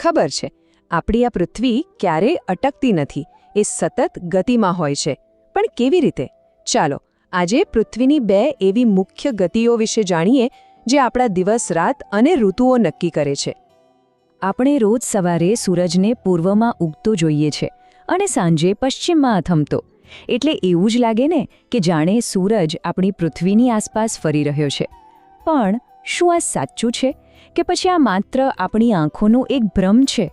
ખબર છે, આપણી આ પૃથ્વી ક્યારેય અટકતી નથી, એ સતત ગતિમાં હોય છે. પણ કેવી રીતે? ચાલો, આજે પૃથ્વીની બે એવી મુખ્ય ગતિઓ વિશે જાણીએ, જે આપણા દિવસ, રાત અને ઋતુઓ નક્કી કરે છે. આપણે રોજ સવારે સૂરજને પૂર્વમાં ઉગતો જોઈએ છે અને સાંજે પશ્ચિમમાં અથમતો. એટલે એવું જ લાગે ને કે જાણે સૂરજ આપણી પૃથ્વીની આસપાસ ફરી રહ્યો છે. પણ શું આ સાચું છે? કે પછી આ માત્ર આપણી આંખોનો એક ભ્રમ છે?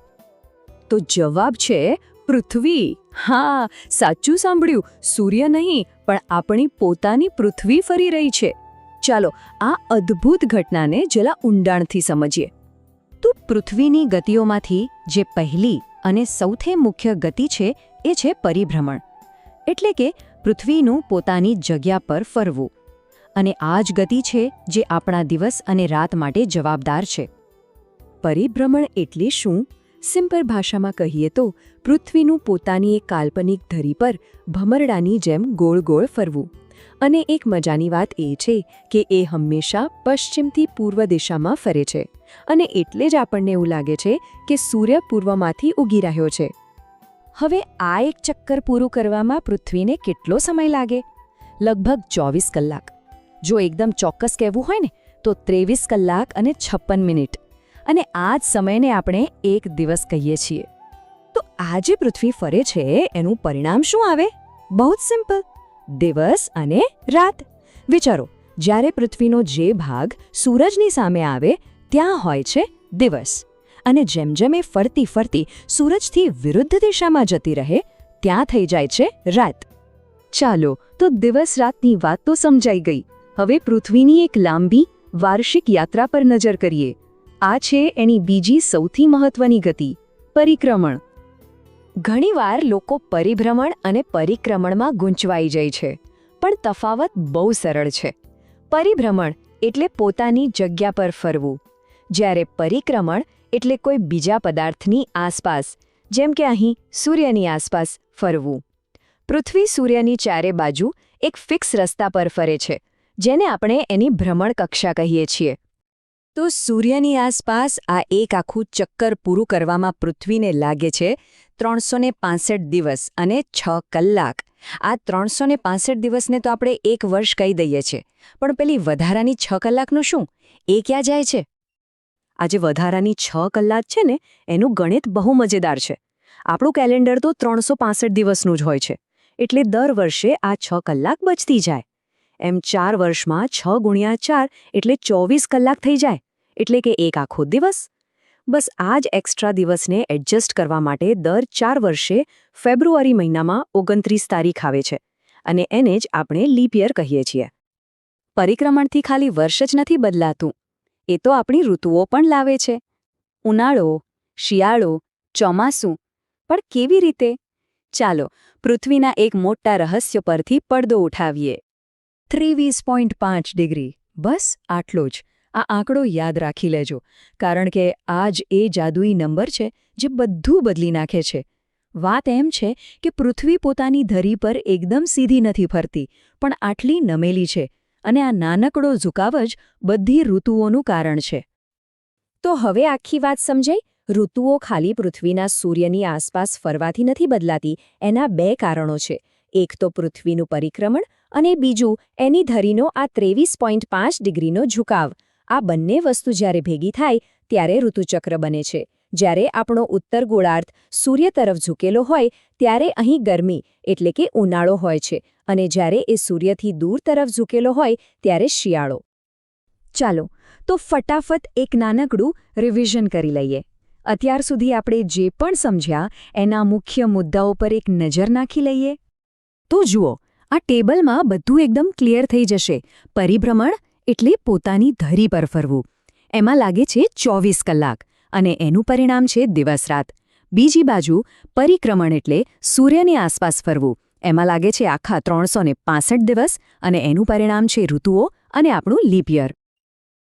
તો જવાબ છે, પૃથ્વી. હા, સાચું સાંભળ્યું. સૂર્ય નહીં, પણ આપણી પોતાની પૃથ્વી ફરી રહી છે. ચાલો, આ અદ્ભુત ઘટનાને જરા ઊંડાણથી સમજીએ. તો પૃથ્વીની ગતિઓમાંથી જે પહેલી અને સૌથી મુખ્ય ગતિ છે, એ છે પરિભ્રમણ. એટલે કે પૃથ્વીનું પોતાની જગ્યા પર ફરવું. અને આ જ ગતિ છે જે આપણા દિવસ અને રાત માટે જવાબદાર છે. પરિભ્રમણ એટલે શું? સિમ્પલ ભાષામાં કહીએ તો, પૃથ્વીનું પોતાની એક કાલ્પનિક ધરી પર ભમરડાની જેમ ગોળ ગોળ ફરવું. અને એક મજાની વાત એ છે કે એ હંમેશા પશ્ચિમથી પૂર્વ દિશામાં ફરે છે. અને એટલે જ આપણને એવું લાગે છે કે સૂર્ય પૂર્વમાંથી ઉગી રહ્યો છે. હવે આ એક ચક્કર પૂરું કરવામાં પૃથ્વીને કેટલો સમય લાગે? લગભગ ચોવીસ કલાક. જો એકદમ ચોક્કસ કહેવું હોય ને, તો ત્રેવીસ કલાક અને છપ્પન મિનિટ. અને આ જ સમયને આપણે એક દિવસ કહીએ છીએ. તો આ જે પૃથ્વી ફરે છે, એનું પરિણામ શું આવે? બહુ જ સિમ્પલ. દિવસ અને રાત. વિચારો, જ્યારે પૃથ્વીનો જે ભાગ સૂરજની સામે આવે, ત્યાં હોય છે દિવસ. અને જેમ જેમ એ ફરતી ફરતી સૂરજથી વિરુદ્ધ દિશામાં જતી રહે, ત્યાં થઈ જાય છે રાત. ચાલો, તો દિવસ રાતની વાત તો સમજાઈ ગઈ. હવે પૃથ્વીની એક લાંબી, વાર્ષિક યાત્રા પર નજર કરીએ. આ છે એની બીજી સૌથી મહત્વની ગતિ, પરિક્રમણ. ઘણીવાર લોકો પરિભ્રમણ અને પરિક્રમણમાં ગૂંચવાઈ જાય છે, પણ તફાવત બહુ સરળ છે. પરિભ્રમણ એટલે પોતાની જગ્યા પર ફરવું. જ્યારે પરિક્રમણ એટલે કોઈ બીજા પદાર્થની આસપાસ, જેમ કે અહીં સૂર્યની આસપાસ ફરવું. પૃથ્વી સૂર્યની ચારે બાજુ એક ફિક્સ રસ્તા પર ફરે છે જેને આપણે એની ભ્રમણ કક્ષા કહીએ છીએ. તો સૂર્યની આસપાસ આ એક આખું ચક્કર પૂરું કરવામાં પૃથ્વીને લાગે છે ત્રણસો દિવસ અને છ કલાક. આ ત્રણસો દિવસને તો આપણે એક વર્ષ કહી દઈએ છીએ, પણ પેલી વધારાની છ કલાકનું શું? એ ક્યાં જાય છે? આ જે વધારાની છ કલાક છે ને, એનું ગણિત બહુ મજેદાર છે. આપણું કેલેન્ડર તો ત્રણસો દિવસનું જ હોય છે, એટલે દર વર્ષે આ છ કલાક બચતી જાય. એમ ચાર વર્ષમાં છ ગુણ્યા ચાર એટલે ચોવીસ કલાક થઈ જાય. એટલે કે એક આખો દિવસ? બસ આ જ એક્સ્ટ્રા દિવસને એડજસ્ટ કરવા માટે દર ચાર વર્ષે ફેબ્રુઆરી મહિનામાં ઓગણત્રીસ તારીખ આવે છે. અને એને જ આપણે લીપિયર કહીએ છીએ. પરિક્રમણથી ખાલી વર્ષ જ નથી બદલાતું. એ તો આપણી ઋતુઓ પણ લાવે છે. ઉનાળો, શિયાળો, ચોમાસું. પણ કેવી રીતે? ચાલો, પૃથ્વીના એક મોટા રહસ્ય પરથી પડદો ઉઠાવીએ. ત્રેવીસ પોઈન્ટ પાંચ ડિગ્રી. બસ આટલો જ. આ આંકડો યાદ રાખી લેજો, કારણ કે આ જ એ જાદુઈ નંબર છે જે બધું બદલી નાખે છે. વાત એમ છે કે પૃથ્વી પોતાની ધરી પર એકદમ સીધી નથી ફરતી, પણ આટલી નમેલી છે અને આ નાનકડો ઝુકાવ જ બધી ઋતુઓનું કારણ છે. તો હવે આખી વાત સમજાઈ? ઋતુઓ ખાલી પૃથ્વીના સૂર્યની આસપાસ ફરવાથી નથી બદલાતી, એના બે કારણો છે. એક તો પૃથ્વીનું પરિક્રમણ અને બીજું, એની ધરીનો આ ત્રેવીસ પોઈન્ટ પાંચ ડિગ્રીનો ઝુકાવ. આ બંને વસ્તુ જ્યારે ભેગી થાય, ત્યારે ઋતુચક્ર બને છે. જ્યારે આપણો ઉત્તર ગોળાર્ધ સૂર્ય તરફ ઝૂકેલો હોય, ત્યારે અહીં ગરમી, એટલે કે ઉનાળો હોય છે. અને જ્યારે એ સૂર્યથી દૂર તરફ ઝૂકેલો હોય, ત્યારે શિયાળો. ચાલો, તો ફટાફટ એક નાનકડું રિવિઝન કરી લઈએ. અત્યાર સુધી આપણે જે પણ સમજ્યા, એના મુખ્ય મુદ્દાઓ પર એક નજર નાખી લઈએ. તો જુઓ આ ટેબલમાં બધું એકદમ ક્લિયર થઈ જશે. પરિભ્રમણ એટલે પોતાની ધરી પર ફરવું. એમાં લાગે છે ચોવીસ કલાક અને એનું પરિણામ છે દિવસ રાત. બીજી બાજુ, પરિક્રમણ એટલે સૂર્યની આસપાસ ફરવું. એમાં લાગે છે આખા ત્રણસો દિવસ અને એનું પરિણામ છે ઋતુઓ અને આપણું લીપિયર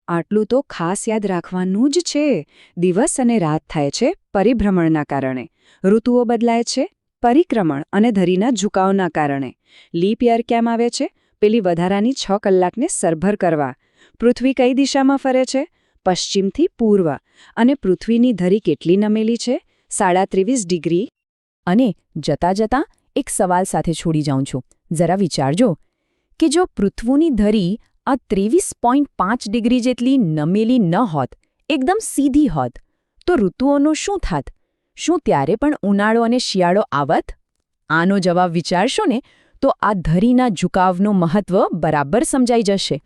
આટલું તો ખાસ યાદ રાખવાનું જ છે. દિવસ અને રાત થાય છે પરિભ્રમણના કારણે. ઋતુઓ બદલાય છે પરિક્રમણ અને ધરીના ઝુકાવના કારણે. લીપ યર કેમ આવે છે? પેલી વધારાની છ કલાકને સરભર કરવા. પૃથ્વી કઈ દિશામાં ફરે છે? પશ્ચિમથી પૂર્વ. અને પૃથ્વીની ધરી કેટલી નમેલી છે? સાડા ત્રેવીસ ડિગ્રી. અને જતા જતા એક સવાલ સાથે છોડી જાઉં છું. જરા વિચારજો કે જો પૃથ્વીની ધરી આ ત્રેવીસ પોઈન્ટ પાંચ ડિગ્રી જેટલી નમેલી ન હોત, એકદમ સીધી હોત, તો ઋતુઓનું શું થાત? શું ત્યારે પણ ઉનાળો અને શિયાળો આવત? આનો જવાબ વિચારશો ને, તો આ ધરીના ઝુકાવનું મહત્વ બરાબર સમજાઈ જશે.